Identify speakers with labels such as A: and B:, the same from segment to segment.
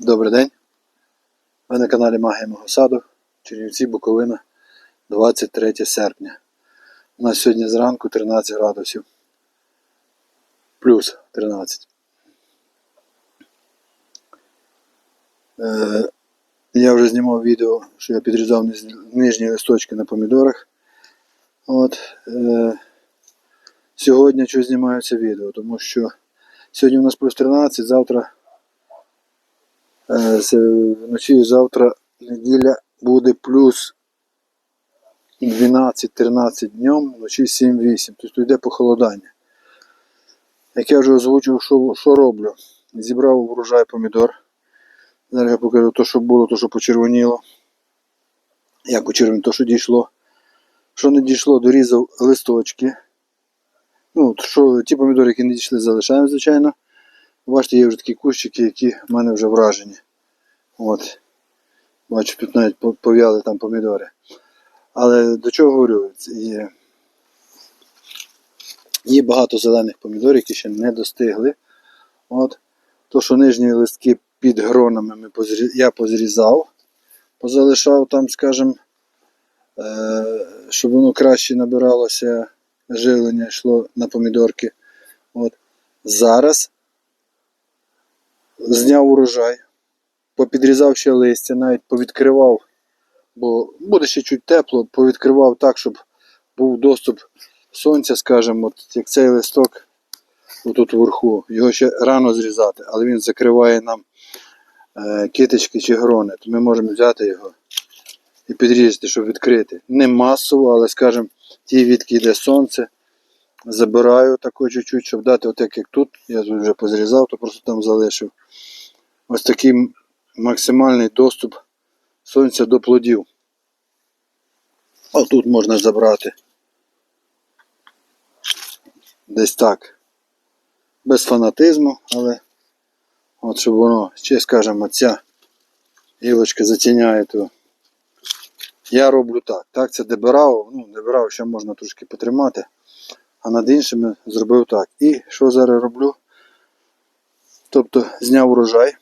A: Добрий день. Ви на каналі Магія мого саду, Чернівці, Буковина, 23 серпня. У нас сьогодні зранку 13 градусів. Плюс 13. Е, я вже знімав відео, що я підрізав нижні листочки на помідорах. От, е, сьогодні чого знімаю це відео, тому що сьогодні у нас плюс 13, завтра Е, Вночі завтра неділя буде плюс 12-13 днем, вночі 7-8. Тобто йде похолодання. Як я вже озвучив, що, що роблю? Зібрав врожай помідор. Зараз я покажу то, що було, то, що почервоніло. Як почервоніло, то, що дійшло. Що не дійшло, дорізав листочки. Ну, що, ті помідори, які не дійшли, залишаємо, звичайно. Бачите, є вже такі кущики, які в мене вже вражені. От. Бачу, тут навіть по- пов'яли там помідори. Але до чого говорю? Є, є багато зелених помідорів, які ще не достигли. От. То, що нижні листки під гронами ми позрі... я позрізав, позалишав там, скажімо, е... щоб воно краще набиралося живлення, йшло на помідорки. От. Зараз зняв урожай, попідрізав ще листя, навіть повідкривав, бо буде ще чуть тепло, повідкривав так, щоб був доступ сонця, скажімо, от як цей листок отут вверху. Його ще рано зрізати, але він закриває нам е, китички чи грони. То ми можемо взяти його і підрізати, щоб відкрити. Не масово, але, скажімо, ті відки йде сонце. Забираю тако чуть-чуть, щоб дати, от як, як тут, я тут вже позрізав, то просто там залишив. Ось такий максимальний доступ сонця до плодів. А тут можна забрати. Десь так. Без фанатизму, але от щоб воно, ще скажімо, ця гілочка затіняє, то я роблю так. Так, це дебирав, ну, дебирав ще можна трошки потримати, а над іншими зробив так. І що зараз роблю? Тобто зняв урожай,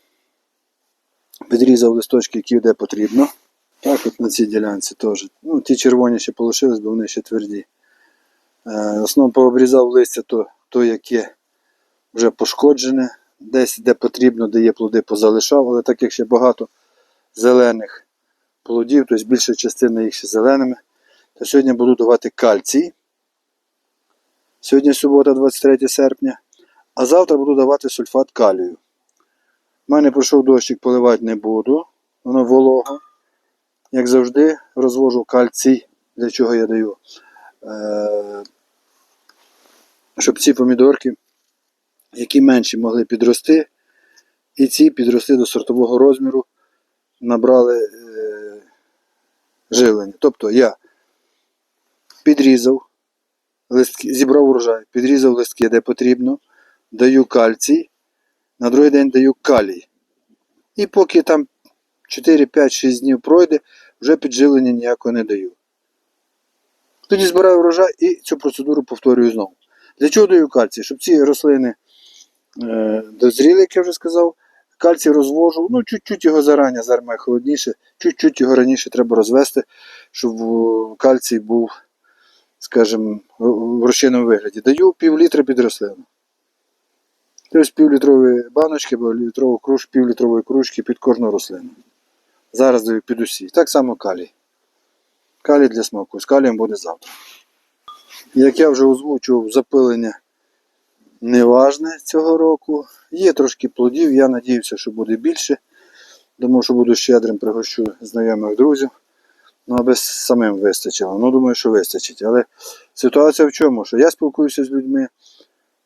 A: підрізав листочки, які де потрібно. Так, от на цій ділянці теж. Ну, ті червоні ще полишились, бо вони ще тверді. Е, основно пообрізав листя, то, то яке вже пошкоджене, десь де потрібно, де є плоди, позалишав, але так як ще багато зелених плодів, тобто більша частина їх ще зеленими, то сьогодні буду давати кальцій. Сьогодні субота, 23 серпня. А завтра буду давати сульфат калію. У мене пройшов дощик, поливати не буду. Воно волого. Як завжди, розвожу кальцій, для чого я даю. Е- щоб ці помідорки, які менші, могли підрости, і ці підросли до сортового розміру, набрали е- живлення. Тобто я підрізав листки, зібрав урожай, підрізав листки, де потрібно, даю кальцій, на другий день даю калій. І поки там 4, 5, 6 днів пройде, вже підживлення ніякого не даю. Тоді збираю врожай і цю процедуру повторюю знову. Для чого даю кальцій? Щоб ці рослини е, дозріли, як я вже сказав. Кальцій розвожу, ну чуть-чуть його зарані, зараз має холодніше, чуть-чуть його раніше треба розвести, щоб е, кальцій був, скажімо, в розчинному вигляді. Даю пів літра під рослину. Тобто півлітрової баночки літрову круж, півлітрової кружки під кожну рослину. Зараз даю під усі. Так само калій. Калій для смаку. З калієм буде завтра. Як я вже озвучував, запилення неважне цього року. Є трошки плодів, я надіюся, що буде більше. Думаю, що буду щедрим, пригощу знайомих друзів. Ну, аби самим вистачило. Ну, думаю, що вистачить. Але ситуація в чому? Що я спілкуюся з людьми.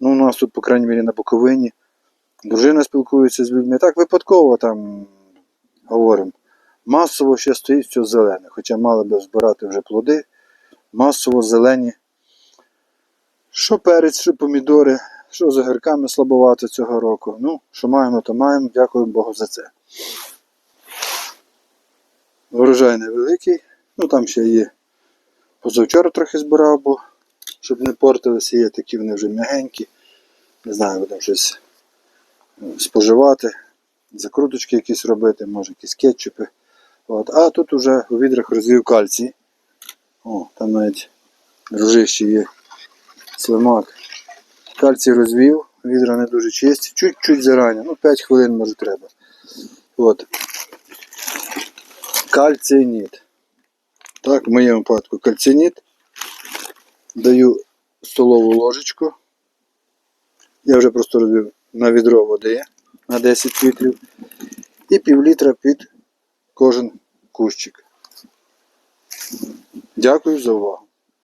A: Ну, у нас тут, по крайній мірі, на Буковині. Дружина спілкується з людьми. Так випадково там говоримо. Масово ще стоїть все зелене. Хоча мали би збирати вже плоди. Масово зелені. Що перець, що помідори, що з огірками слабовато цього року. Ну, що маємо, то маємо. Дякуємо Богу за це. Врожай невеликий. Ну там ще є. Позавчора трохи збирав, бо щоб не портилися, є такі вони вже м'ягенькі. Не знаю, будемо щось е, споживати. закруточки якісь робити, може якісь кетчупи. От. А тут уже у відрах розвів кальцій. О, там навіть дружище є. Слимак. Кальцій розвів, відра не дуже чисті, чуть-чуть зарані, ну 5 хвилин може треба. От. Кальциніт. Так, в моєму випадку кальциніт. Даю столову ложечку. Я вже просто робив на відро води на 10 літрів. І пів літра під кожен кущик. Дякую за увагу.